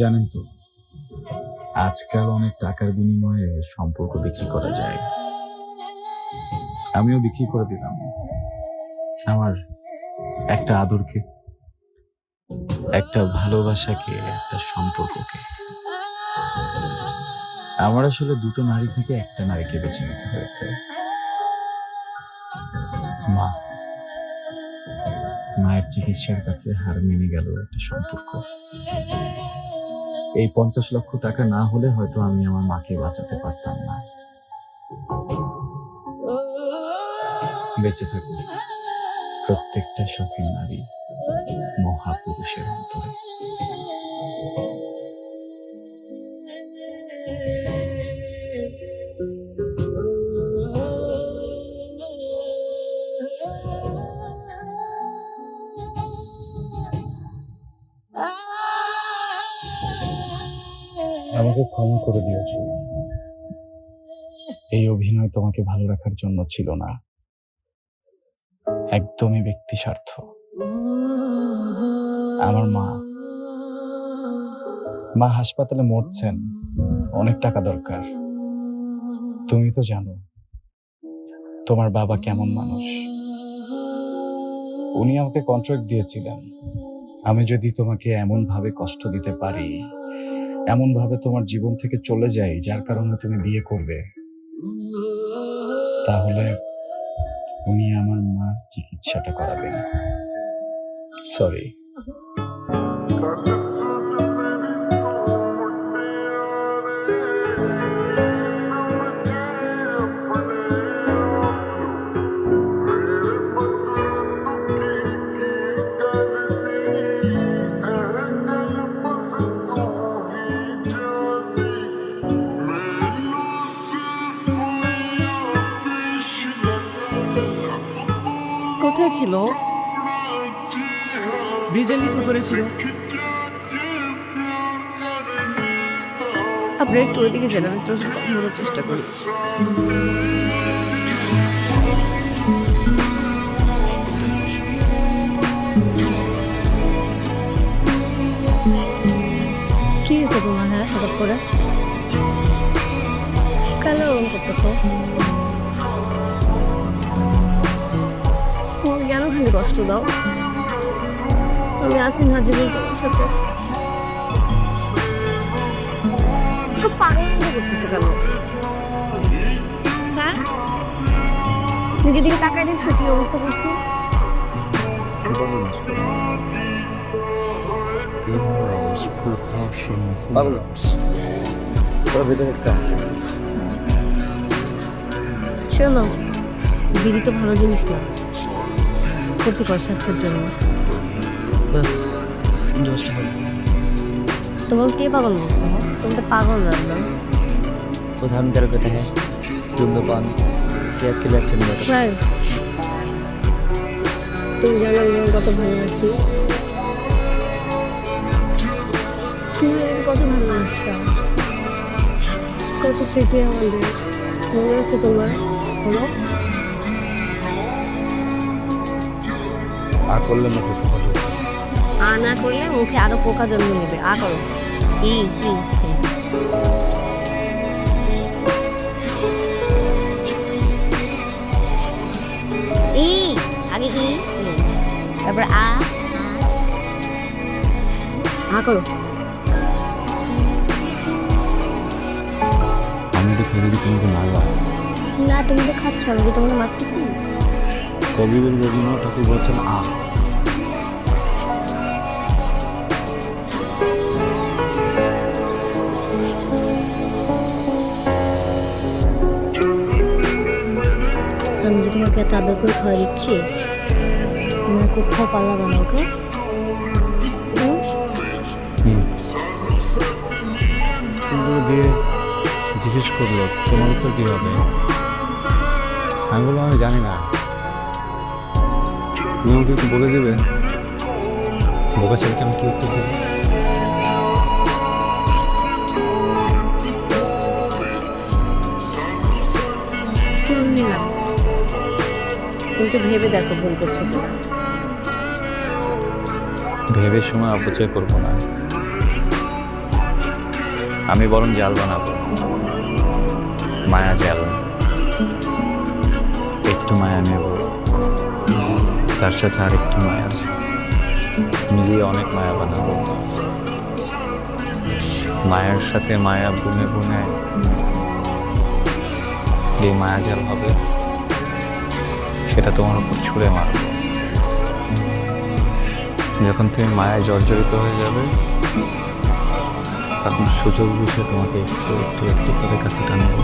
জানেন তো, আজকাল অনেক টাকার বিনিময়ে সম্পর্ক বিক্রি করা যায়। আমিও বিক্রি করে দিলাম। আমার একটা আদরকে, একটা ভালোবাসাকে, একটা সম্পর্ককে। আমার আসলে দুটো নারী থেকে একটা নারীকে বেছে নিতে হয়েছে। মা, মায়ের চিকিৎসার কাছে হার মেনে গেল একটা সম্পর্ক। এই পঞ্চাশ লক্ষ টাকা না হলে হয়তো আমি আমার মাকে বাঁচাতে পারতাম না। বেঁচে থাকুন প্রত্যেকটা শখের নারী মহাপুরুষের অন্তরে। আমাকে ক্ষমা করে দিও। এই অভিনয় তোমাকে ভালো রাখার জন্য ছিল না। একদমই ব্যক্তি স্বার্থ আমার মা। মা হাসপাতালে মরছেন, অনেক টাকা দরকার। তুমি তো জানো, তোমার বাবা কেমন মানুষ। উনি আমাকে কন্ট্রাক্ট দিয়েছিলেন। আমি যদি তোমাকে এমন ভাবে কষ্ট দিতে পারি এমন ভাবে তোমার জীবন থেকে চলে যায়, যার কারণে তুমি বিয়ে করবে, তাহলে উনি আমার মার চিকিৎসাটা করাবেন। সরি কোথায় ছিল ব্রিজের নিচে করেছিল আপনার একটু ওইদিকে যান আমি একটু কথা বলার চেষ্টা করি। কি হয়েছে তোমার হ্যাঁ হঠাৎ করে? এরকম করতেছো। কষ্ট দাও। আমি আসি না জীবন তোমার সাথে তো পাগল করতেছে কেন? হ্যাঁ? নিজের দিকে তাকায় দেখছ কি অবস্থা করছ? Primrose percussion Pablo. flaps. ওরা ভেতরে শোনো বিড়ি তো ভালো জিনিস না। ক্ষতিকর স্বাস্থ্যের জন্য বাস জোসটা হবে তোমাকে কে পাগল বলছো হ্যাঁ? তুমি তো পাগল না না उदाहरण तेरे कहते हैं धूम्रपान सेहत के लिए अच्छा नहीं होता ভাই তুমি জানো আমি তোমাকে কত ভালোবাসি তুমি আমাকে কত ভালোবাসতাম কত স্মৃতি আমাদের মনে আছে তোমার বলো আ করলে মুখে পোকা ঢুকবে আ না করলে মুখে আরও পোকা জন্ম নেবে। আ করো। ই ই ই। আগে ই তারপর আ আ। করো। আমি তো খেয়ে তোমাকে মারবা না তুমি তো খাচ্ছ আমি কি তোমাকে মারতেছি। কবিগুরু রবীন্দ্রনাথ ঠাকুর বলছেন আ। আমি যে তোমাকে এত আদর করে খাওয়া দিচ্ছি? না কোথাও হুম? এগুলো দিয়ে জিজ্ঞেস করল তোমার উত্তর কি হবে? আমি বললাম আমি জানি না। তুমি আমাকে একটু বলে দেবে? বোকা ছেলেকে আমি কি উত্তর দেবো? কিন্তু ভেবে দেখো ভুল করছ ভেবে সময় অপচয় করব না। আমি বরং জাল বানাবো। মায়া জাল। একটু মায়া নেব। তার সাথে আর একটু মায়া মিলিয়ে অনেক মায়া বানাবো। মায়ের সাথে মায়া বুনে বুনে যে মায়া জাল হবে, সেটা তোমার উপর ছুঁড়ে মারবো। যখন তুমি মায়ায় জর্জরিত হয়ে যাবে, তখন সুযোগ বুঝে তোমাকে একটু একটু একটু করে কাছে টানবো।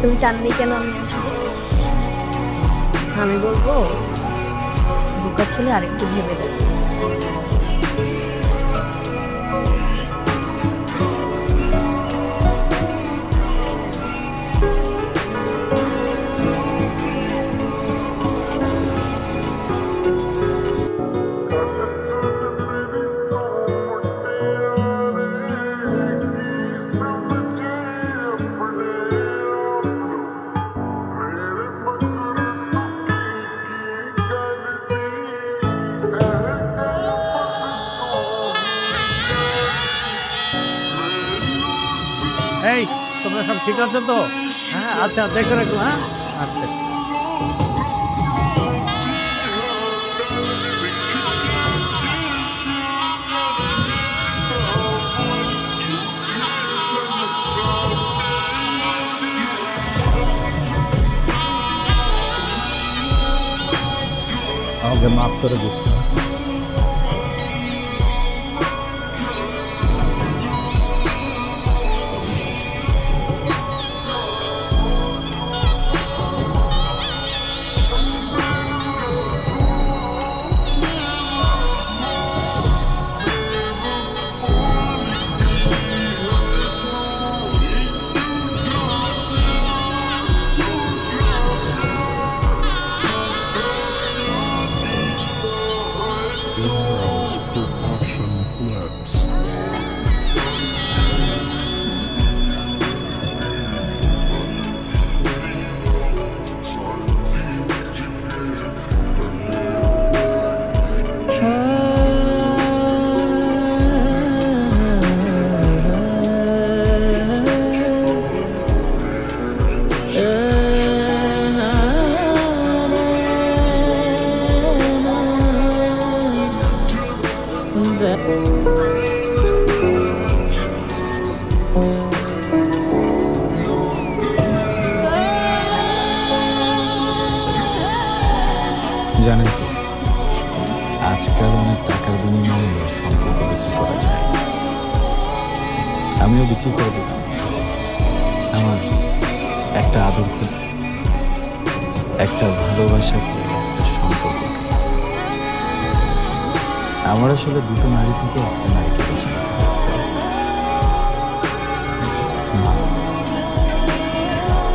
তুমি টানলেই কেন আমি আসব? আমি বলব বোকা ছেলে আরেকটু ভেবে দেখো। ঠিক আছে তো? হ্যাঁ আচ্ছা দেখে রাখো হ্যাঁ? আচ্ছা। আমাকে মাফ করে দিস। আদরকে একটা ভালোবাসাকে একটা সম্পর্ককে আমার আসলে দুটো নারী থেকে একটা নারীকে বেছে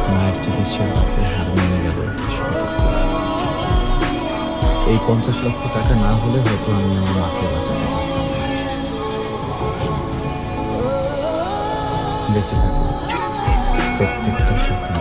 মায়ের চিকিৎসার কাছে হার মেনে গেল সম্পর্ক। এই পঞ্চাশ লক্ষ টাকা না হলে হয়তো আমি আমার মাকে বাঁচাতে পারতাম বেঁচে থাকো প্রত্যেকটা স্বপ্ন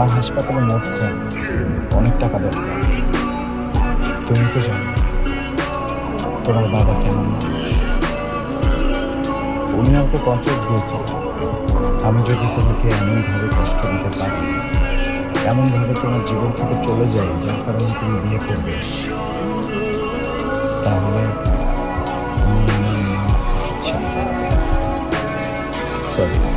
মা হাসপাতালে মরছেন অনেক টাকা দরকার। তুমি তো জানো, তোমার বাবা কেমন উনি আমাকে কন্ট্রাক্ট দিয়েছেন। আমি যদি তোমাকে এমনভাবে কষ্ট দিতে পারি, এমনভাবে তোমার জীবন থেকে চলে যায় যার কারণে তুমি বিয়ে করবে, তাহলে সরি